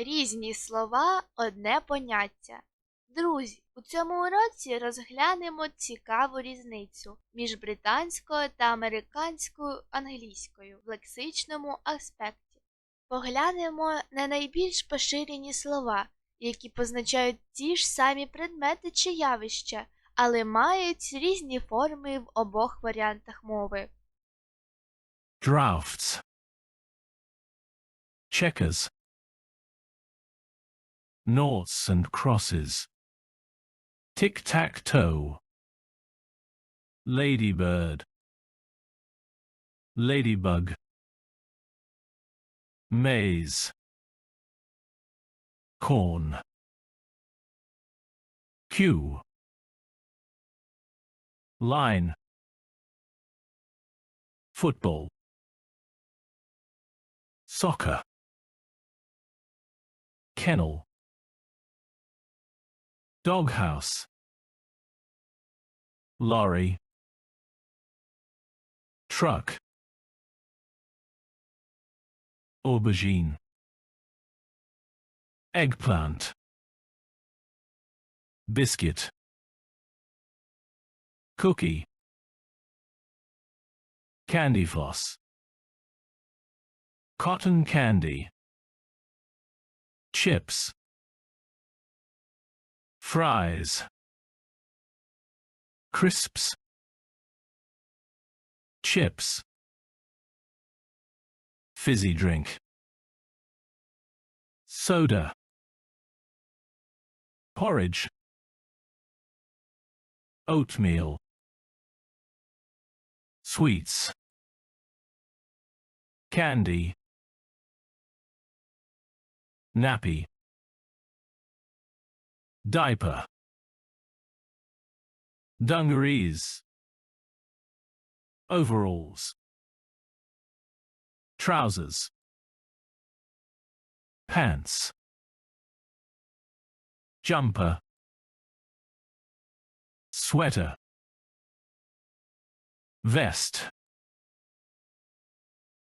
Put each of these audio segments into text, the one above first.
Різні слова одне поняття. Друзі, у цьому уроці розглянемо цікаву різницю між британською та американською англійською в лексичному аспекті. Поглянемо на найбільш поширені слова, які позначають ті ж самі предмети чи явища, але мають різні форми в обох варіантах мови. drafts, checkers, noughts and crosses, tic tac toe, ladybird, ladybug, maze, corn, Q. line, football. Soccer, kennel, doghouse, lorry, truck, aubergine, eggplant, biscuit, cookie, candy floss. Cotton candy, chips, fries, crisps, chips, fizzy drink, soda, porridge, oatmeal, sweets, candy, nappy, diaper, dungarees, overalls, trousers, pants, jumper, sweater, vest,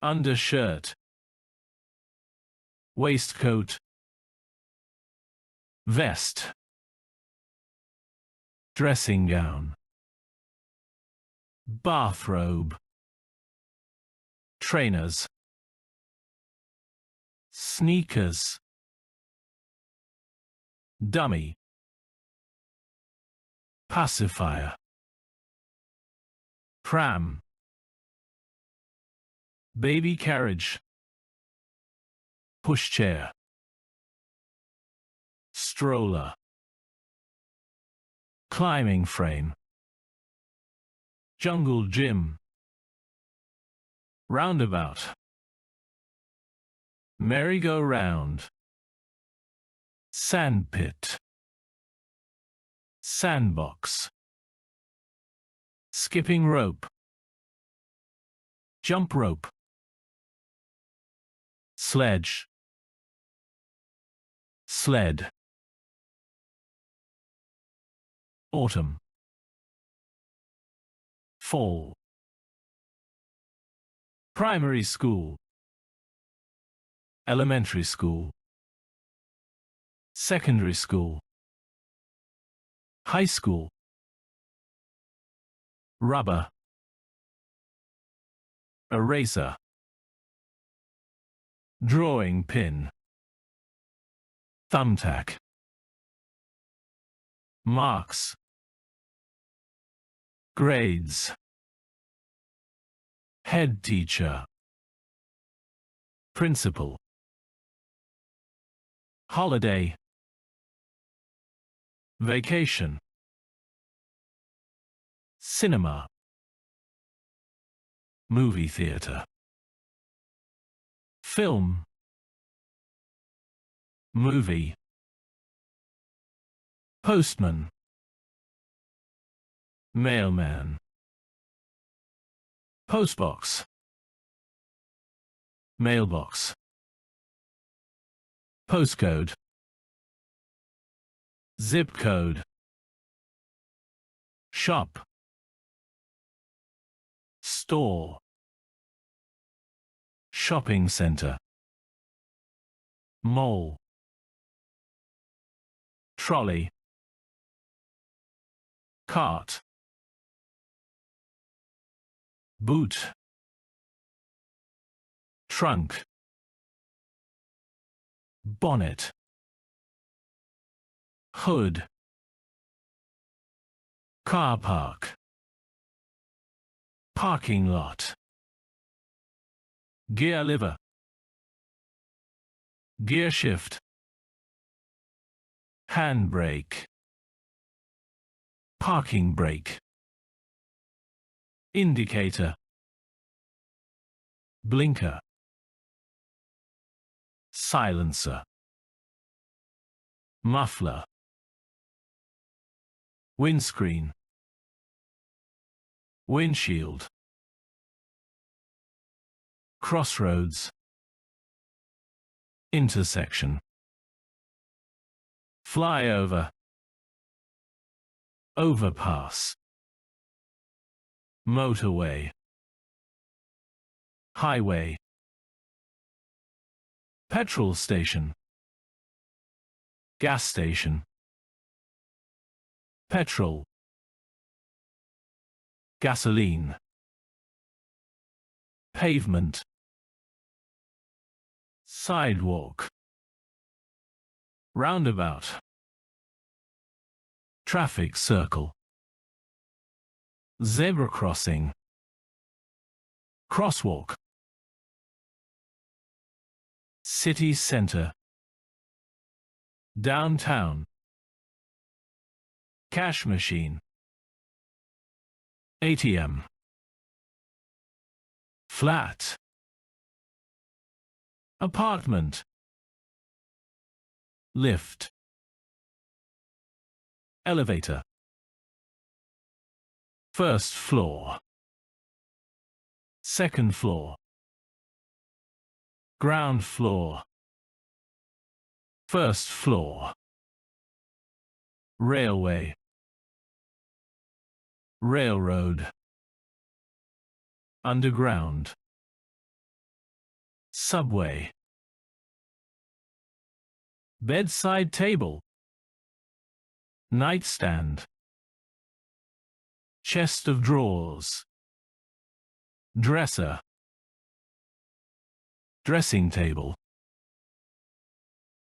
undershirt, waistcoat, vest, dressing gown, bathrobe, trainers, sneakers, dummy, pacifier, pram, baby carriage, pushchair, stroller, climbing frame, jungle gym, roundabout, merry-go-round, sandpit, sandbox, skipping rope, jump rope, sledge, sled, autumn, fall, primary school, elementary school, secondary school, high school, rubber, eraser, drawing pin, thumbtack, marks, grades, head teacher, principal, holiday, vacation, cinema, movie theater, film, movie, postman, mailman, postbox, mailbox, postcode, zip code, shop, store, shopping center, mall, trolley, cart, boot, trunk, bonnet, hood, car park, parking lot, gear lever, gear shift, handbrake, parking brake, indicator, blinker, silencer, muffler, windscreen, windshield, crossroads, intersection, flyover, overpass, motorway, highway, petrol station, gas station, petrol, gasoline, pavement, sidewalk, roundabout, traffic circle, zebra crossing, crosswalk, city center, downtown, cash machine, ATM, flat, apartment, lift, elevator, first floor, second floor, ground floor, first floor, railway, railroad, underground, subway, bedside table, nightstand, chest of drawers, dresser, dressing table,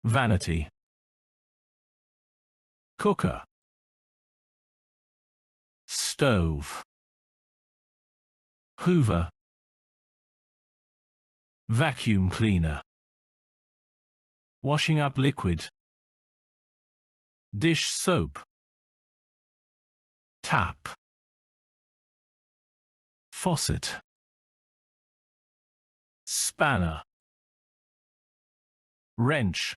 vanity, cooker, stove, hoover, vacuum cleaner, washing up liquid, dish soap, tap, faucet, spanner, wrench,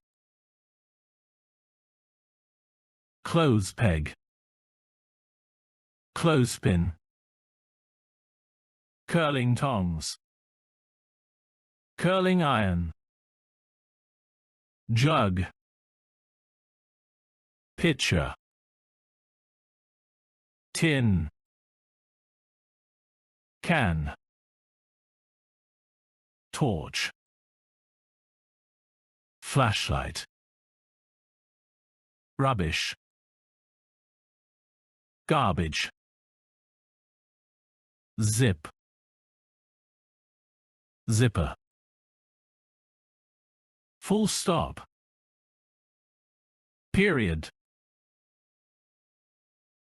clothes peg, clothespin, curling tongs, curling iron, jug, pitcher, tin, can, torch, flashlight, rubbish, garbage, zip, zipper, full stop, period,